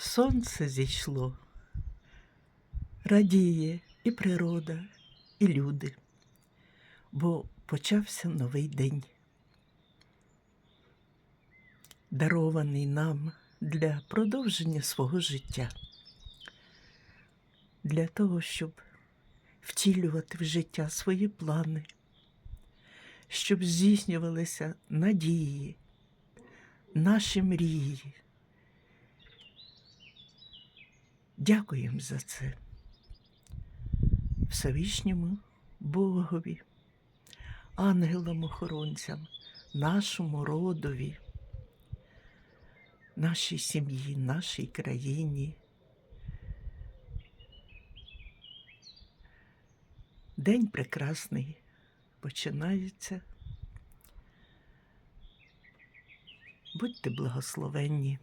Сонце зійшло, радіє і природа, і люди, бо почався новий день, дарований нам для продовження свого життя, для того, щоб втілювати в життя свої плани, щоб здійснювалися надії, наші мрії. Дякуємо за це. Всевишньому Богові, ангелам-охоронцям, нашому родові, нашій сім'ї, нашій країні. День прекрасний починається. Будьте благословенні.